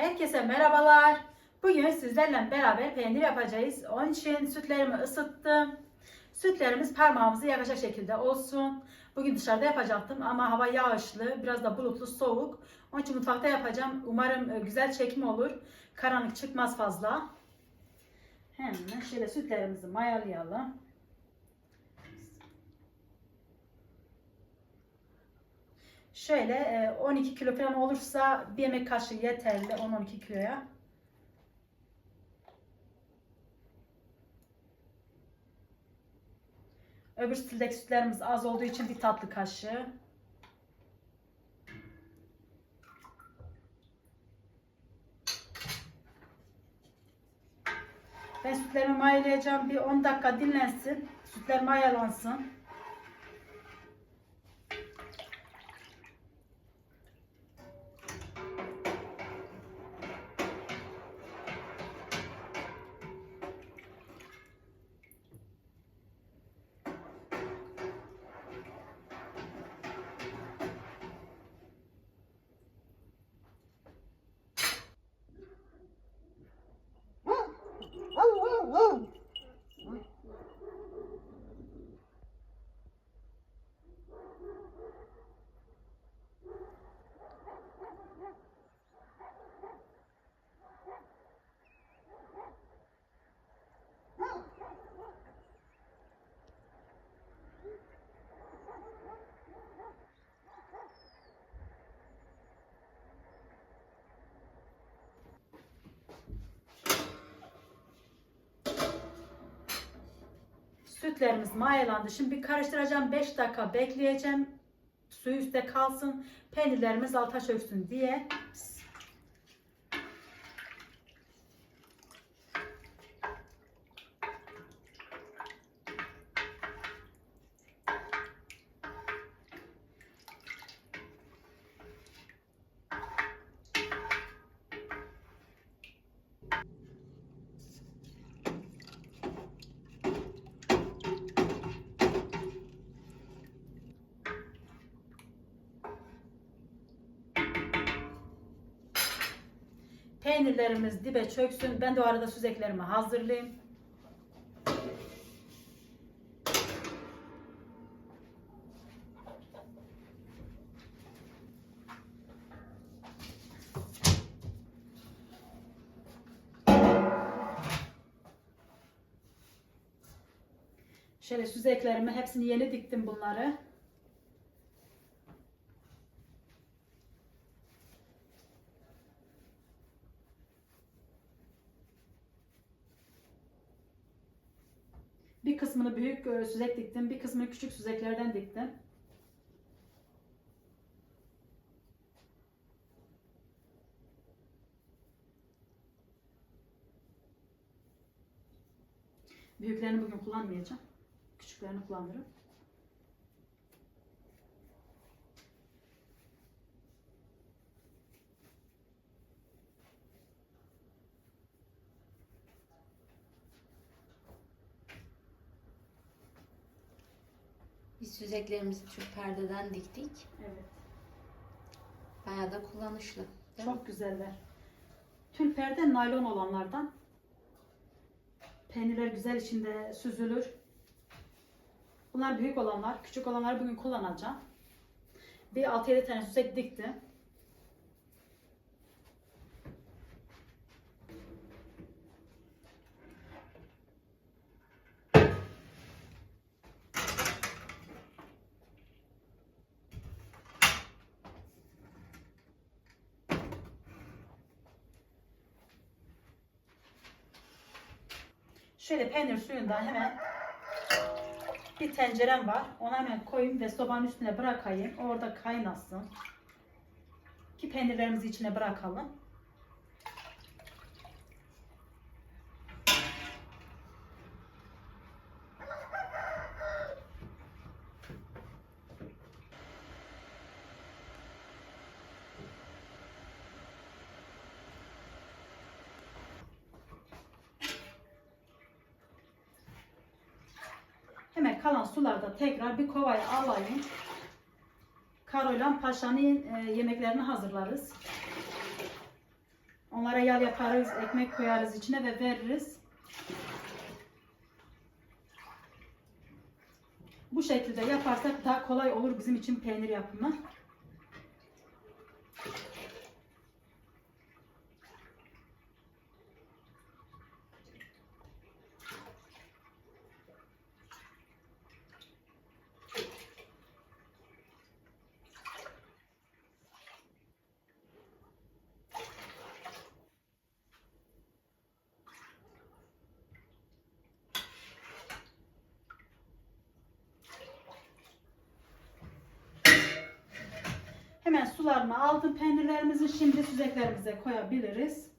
Herkese merhabalar. Bugün sizlerle beraber peynir yapacağız. Onun için sütlerimi ısıttım. Sütlerimiz parmağımızı yakacak şekilde olsun. Bugün dışarıda yapacaktım ama hava yağışlı, biraz da bulutlu, soğuk. Onun için mutfakta yapacağım. Umarım e, güzel çekim olur. Karanlık çıkmaz fazla. Hemen şöyle sütlerimizi mayalayalım. Şöyle e, 12 kilo falan olursa bir yemek kaşığı yeterli 10-12 kiloya. Öbür stildeki sütlerimiz az olduğu için bir tatlı kaşığı. Ben sütlerimi mayalayacağım. Bir 10 dakika dinlensin. Sütler mayalansın. Sütlerimiz mayalandı. Şimdi bir karıştıracağım. 5 dakika bekleyeceğim. Suyu üstte kalsın. Peynirlerimiz alta çöksün diye. Peynirlerimiz dibe çöksün. Ben de o arada süzeklerimi hazırlayayım. Şöyle süzeklerimi hepsini yeni diktim bunları. Bir kısmını büyük süzek diktim, bir kısmını küçük süzeklerden diktim. Büyüklerini bugün kullanmayacağım. Küçüklerini kullanırım. Biz süzeklerimizi Türk perdeden diktik. Evet. Bayağı da kullanışlı. değil mi? Çok güzeller. Tül perde naylon olanlardan. Peynirler güzel içinde süzülür. Bunlar büyük olanlar. Küçük olanları bugün kullanacağım. Bir 6-7 tane süzek diktim. Şöyle peynir suyundan hemen bir tencerem var. Ona hemen koyayım ve sobanın üstüne bırakayım. Orada kaynasın. Ki peynirlerimizi içine bırakalım. Kalan sularda tekrar bir kovaya alayım. Karolan Paşa'nın e, yemeklerini hazırlarız. Onlara yağ yaparız, ekmek koyarız içine ve veririz. Bu şekilde yaparsak daha kolay olur bizim için peynir yapımı. Hemen sularını aldım peynirlerimizi. Şimdi süzeklerimize koyabiliriz.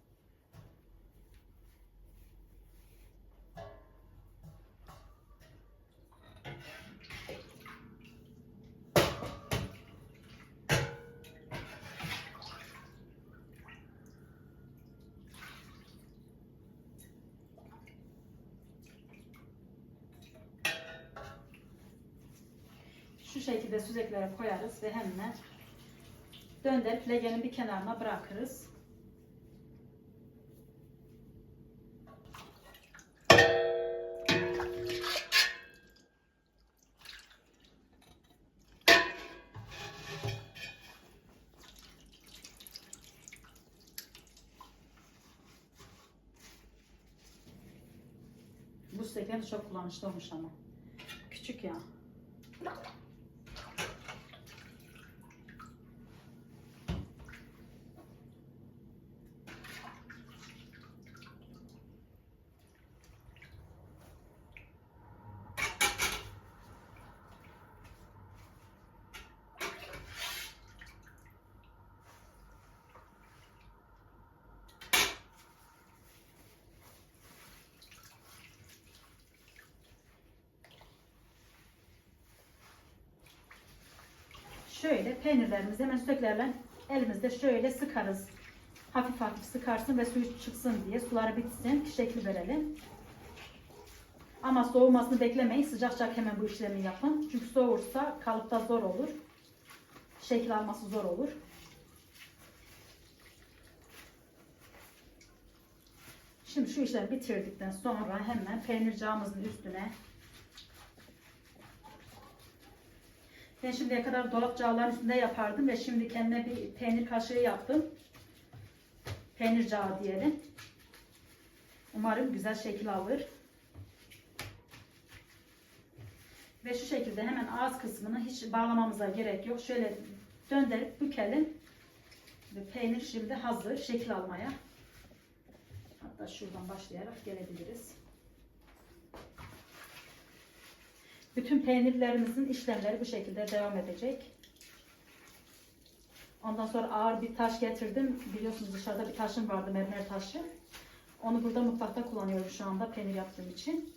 Şu şekilde süzeklere koyarız ve hemen döndürüp legenin bir kenarına bırakırız. Bu de çok kullanışlı olmuş ama. Küçük ya. Şöyle peynirlerimizi hemen süzeklerle elimizde şöyle sıkarız. Hafif hafif sıkarsın ve suyu çıksın diye suları bitsin şekli verelim. Ama soğumasını beklemeyin. Sıcak sıcak hemen bu işlemi yapın. Çünkü soğursa kalıpta zor olur. Şekil alması zor olur. Şimdi şu işlemi bitirdikten sonra hemen peynircağımızın üstüne Ben şimdiye kadar dolap cağların üstünde yapardım ve şimdi kendime bir peynir kaşığı yaptım. Peynir cağı diyelim. Umarım güzel şekil alır. Ve şu şekilde hemen ağız kısmını hiç bağlamamıza gerek yok. Şöyle döndürüp bükelim. Ve peynir şimdi hazır şekil almaya. Hatta şuradan başlayarak gelebiliriz. Bütün peynirlerimizin işlemleri bu şekilde devam edecek. Ondan sonra ağır bir taş getirdim. Biliyorsunuz dışarıda bir taşım vardı mermer taşı. Onu burada mutfakta kullanıyorum şu anda peynir yaptığım için.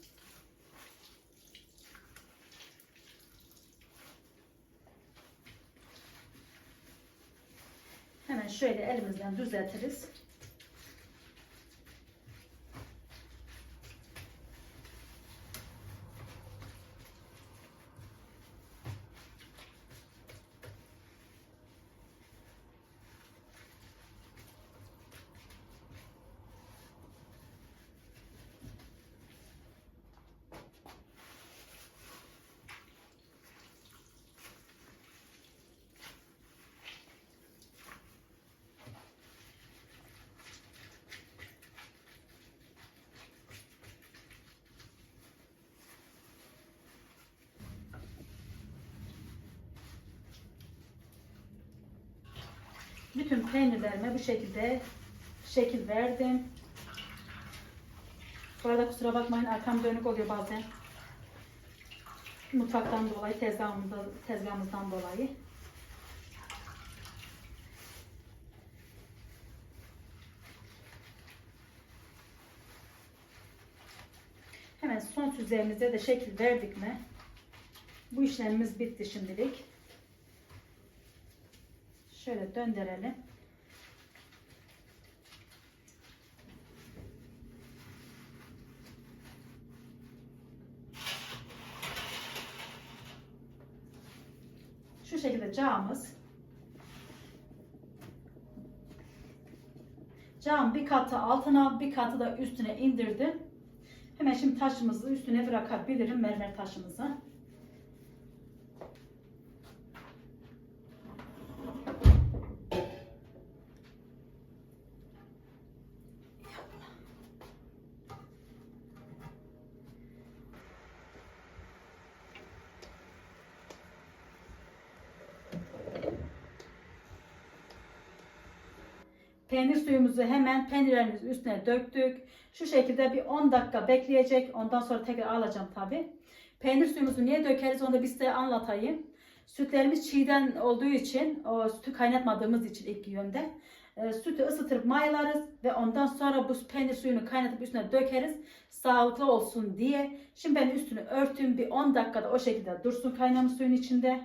Hemen şöyle elimizden düzeltiriz. Bütün peynirlerime bu şekilde şekil verdim. Bu arada kusura bakmayın arkam dönük oluyor bazen. Mutfaktan dolayı, tezgahımızdan, tezgahımızdan dolayı. Hemen son süzeyimize de şekil verdik mi? Bu işlemimiz bitti şimdilik. Şöyle döndürelim. Şu şekilde cağımız Cam bir katı altına bir katı da üstüne indirdim. Hemen şimdi taşımızı üstüne bırakabilirim mermer taşımızı. Peynir suyumuzu hemen peynirlerimizin üstüne döktük. Şu şekilde bir 10 dakika bekleyecek. Ondan sonra tekrar alacağım tabi. Peynir suyumuzu niye dökeriz onu da bir size anlatayım. Sütlerimiz çiğden olduğu için, o sütü kaynatmadığımız için ilk yönde. e, sütü ısıtırıp mayalarız ve ondan sonra bu peynir suyunu kaynatıp üstüne dökeriz. Sağlıklı olsun diye. Şimdi ben üstünü örtüm bir 10 dakikada o şekilde dursun kaynamış suyun içinde.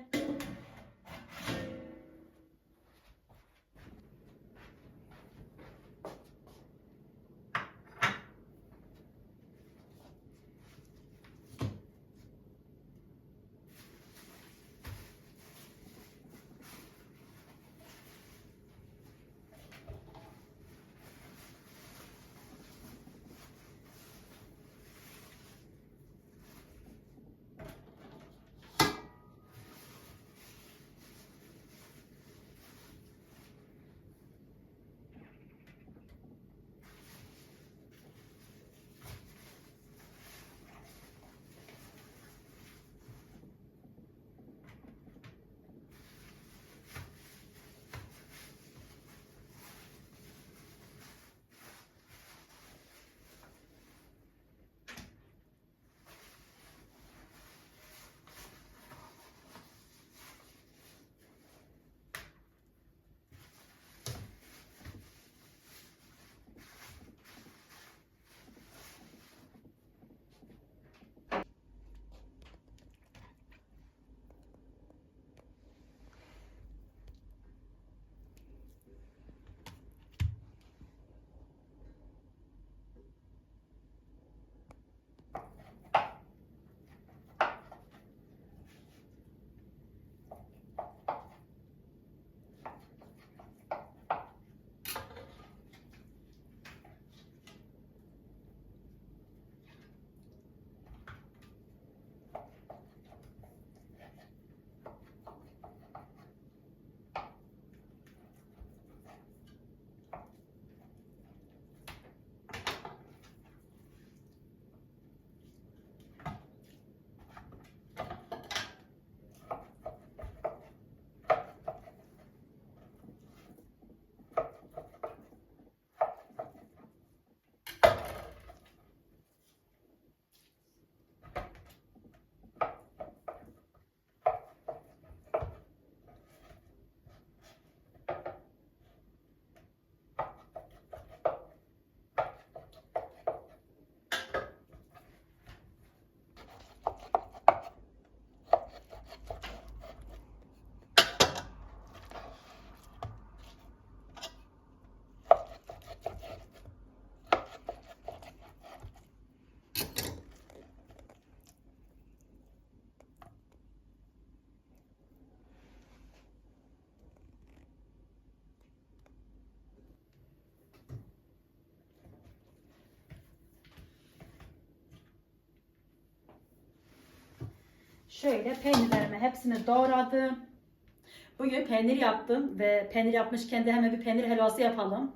Şöyle peynirlerimi hepsini doğradım. Bugün peynir yaptım ve peynir yapmışken de hemen bir peynir helvası yapalım.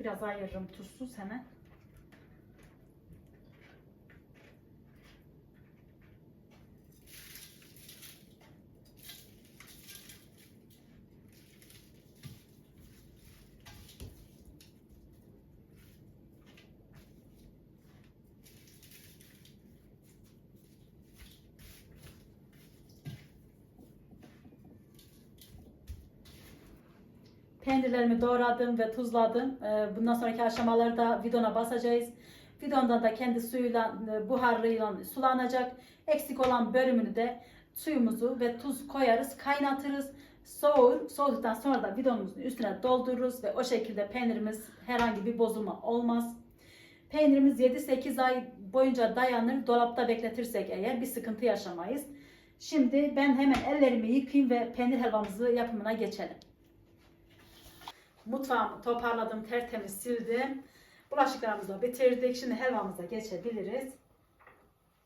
Biraz ayırırım tuzsuz hemen. Peynirlerimi doğradım ve tuzladım. Ee, Bundan sonraki aşamaları da bidona basacağız. Bidonda da kendi suyuyla, e, buharıyla sulanacak. Eksik olan bölümünü de suyumuzu ve tuz koyarız, kaynatırız. Soğur, soğuduktan sonra da bidonumuzun üstüne doldururuz ve o şekilde peynirimiz herhangi bir bozulma olmaz. Peynirimiz 7-8 ay boyunca dayanır. Dolapta bekletirsek eğer bir sıkıntı yaşamayız. Şimdi ben hemen ellerimi yıkayayım ve peynir helvamızı yapımına geçelim. Mutfağımı toparladım, tertemiz sildim. Bulaşıklarımızı da bitirdik. Şimdi helvamıza geçebiliriz.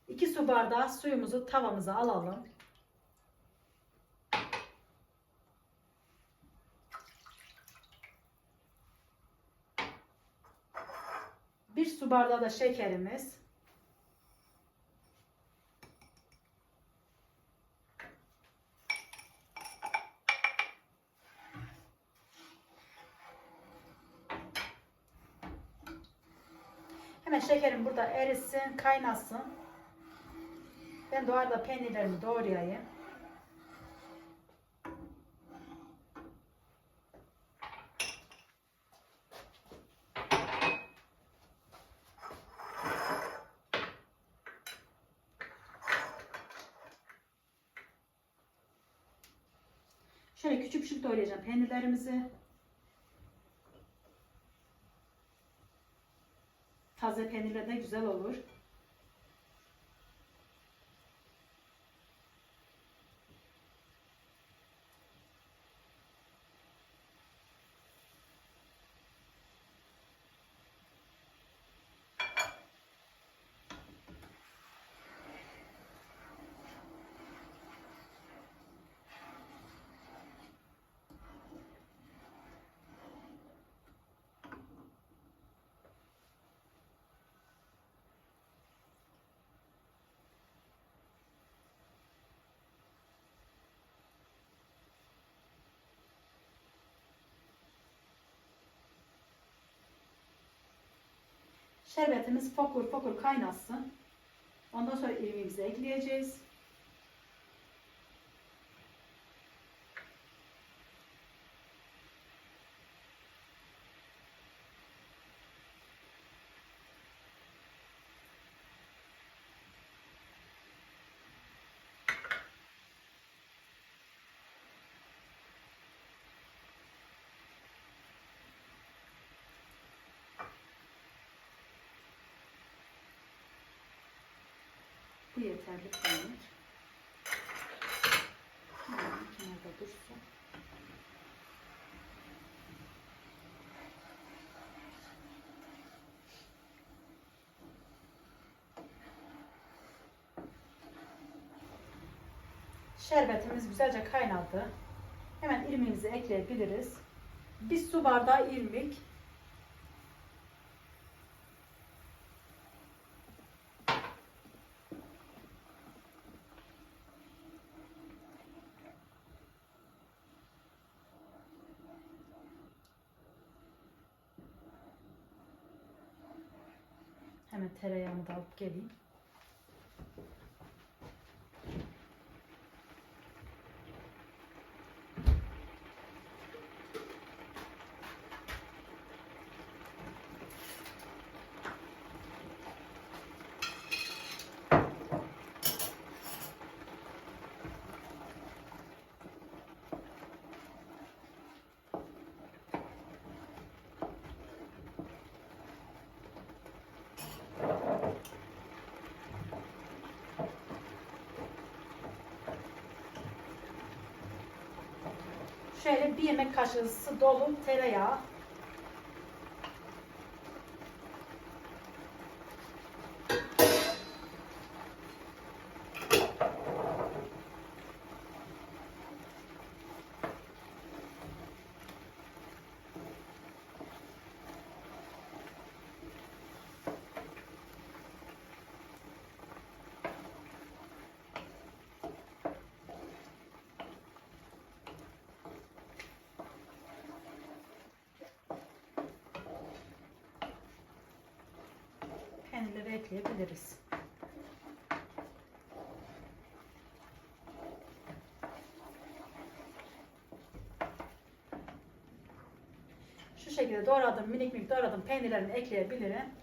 2 su bardağı suyumuzu tavamıza alalım. Bir su bardağı da şekerimiz. Hemen burada erisin, kaynasın. Ben arada peynirlerimi doğrayayım. Şöyle küçük küçük doğrayacağım peynirlerimizi. Taze peynirle de güzel olur. Şerbetimiz fokur fokur kaynasın. Ondan sonra irmiğimizi ekleyeceğiz. Yeterli peynir. Kenarda dursun. Şerbetimiz güzelce kaynadı. Hemen irmiğimizi ekleyebiliriz. Bir su bardağı irmik, Hemen tereyağımı da alıp geleyim. Şöyle bir yemek kaşığı dolu tereyağı. Ekleyebiliriz. Şu şekilde doğradım, minik minik doğradım peynirlerimi ekleyebilirim.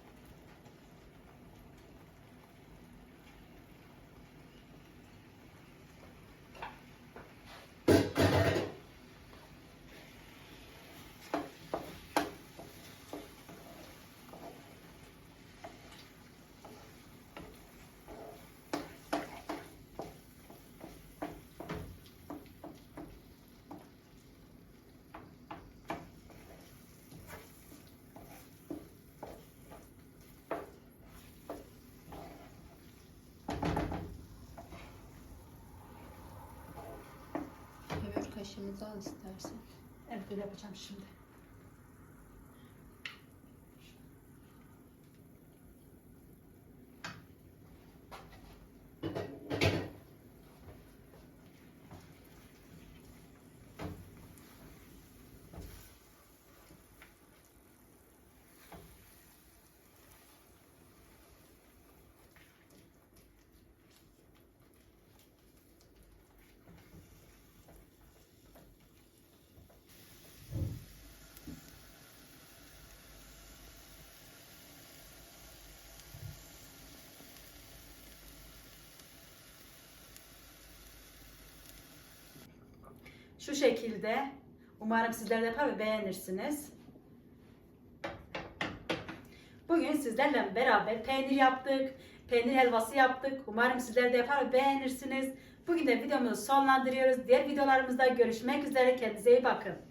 Kaşığımızı al istersen. Evet böyle yapacağım şimdi. Şu şekilde. Umarım sizler de yapar ve beğenirsiniz. Bugün sizlerle beraber peynir yaptık. Peynir helvası yaptık. Umarım sizler de yapar ve beğenirsiniz. Bugün de videomuzu sonlandırıyoruz. Diğer videolarımızda görüşmek üzere. Kendinize iyi bakın.